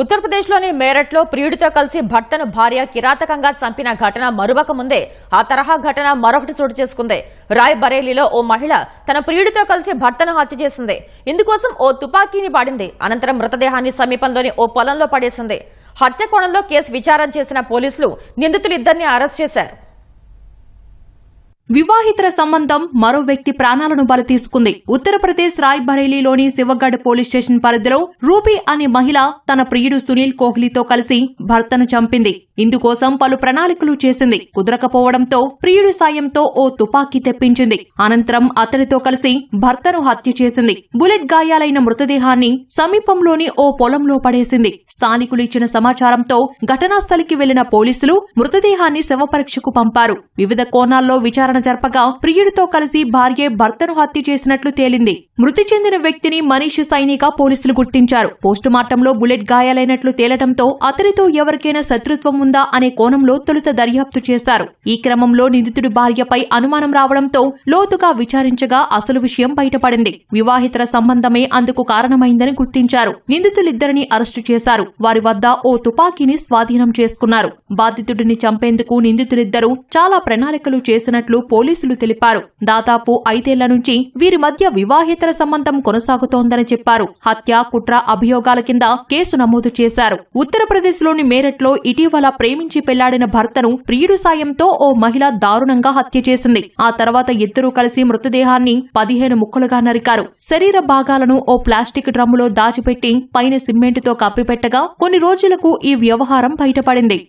ఉత్తరప్రదేశ్లోని మేరట్లో ప్రియుడితో కలిసి భర్తను భార్య కిరాతకంగా చంపిన ఘటన మరువక ముందే ఆ తరహా ఘటన మరొకటి చోటు చేసుకుంది. రాయ్ బరేలీలో ఓ మహిళ తన ప్రియుడితో కలిసి భర్తను హత్య చేసింది. ఇందుకోసం ఓ తుపాకీని వాడింది అనంతరం మృతదేహాన్ని సమీపంలోని ఓ పొలంలో పడేసింది. హత్య కోణంలో కేసు విచారణ చేసిన పోలీసులు నిందితులిద్దరిని అరెస్ట్ చేశారు. వివాహితర సంబంధం మరో వ్యక్తి ప్రాణాలను బలి తీసుకుంది. ఉత్తరప్రదేశ్ రాయ్ బరేలీలోని శివగఢ్ పోలీస్ స్టేషన్ పరిధిలో రూబీ అనే మహిళ తన ప్రియుడు సునీల్ కోహ్లీతో కలిసి భర్తను చంపింది. ఇందుకోసం పలు ప్రణాళికలు చేసింది. కుదరకపోవడంతో ప్రియుడి సాయంతో ఓ తుపాకీ తెప్పించింది. అనంతరం అతడితో కలిసి భర్తను హత్య చేసింది. బుల్లెట్ గాయాలైన మృతదేహాన్ని సమీపంలోని ఓ పొలంలో పడేసింది. స్థానికులు ఇచ్చిన సమాచారంతో ఘటనా స్థలికి వెళ్ళిన పోలీసులు మృతదేహాన్ని శవపరీక్షకు పంపారు. వివిధ కోణాల్లో విచారణ జరపగా ప్రియుడితో కలిసి భార్యే భర్తను హత్య చేసినట్లు తేలింది. మృతి చెందిన వ్యక్తిని మనీష్ సైనిక పోలీసులు గుర్తించారు. పోస్టుమార్టంలో బుల్లెట్ గాయాలైనట్లు తేలటంతో అతడితో ఎవరికైనా శత్రుత్వం ఉందా అనే కోణంలో తొలుత దర్యాప్తు చేశారు. ఈ క్రమంలో నిందితుడి భార్యపై అనుమానం రావడంతో లోతుగా విచారించగా అసలు విషయం బయటపడింది. వివాహితర సంబంధమే అందుకు కారణమైందని గుర్తించారు. నిందితులిద్దరిని అరెస్టు చేశారు. వారి వద్ద ఓ తుపాకీని స్వాధీనం చేసుకున్నారు. బాధితుడిని చంపేందుకు నిందితులిద్దరూ చాలా ప్రణాళికలు చేసినట్లు పోలీసులు తెలిపారు. దాదాపు ఐదేళ్ళ నుంచి వీరి మధ్య వివాహేతర సంబంధం కొనసాగుతోందని చెప్పారు. హత్య కుట్ర అభియోగాల కింద కేసు నమోదు చేశారు. ఉత్తరప్రదేశ్లోని మేరట్లో ఇటీవల ప్రేమించి పెళ్ళాడిన భర్తను ప్రియుడు సాయంతో ఓ మహిళ దారుణంగా హత్య చేసింది. ఆ తర్వాత ఇద్దరూ కలిసి మృతదేహాన్ని పదిహేను ముక్కలుగా నరికారు. శరీర భాగాలను ఓ ప్లాస్టిక్ డ్రమ్ములో దాచిపెట్టి పైన సిమెంటుతో కప్పిపెట్టగా కొన్ని రోజులకు ఈ వ్యవహారం బయటపడింది.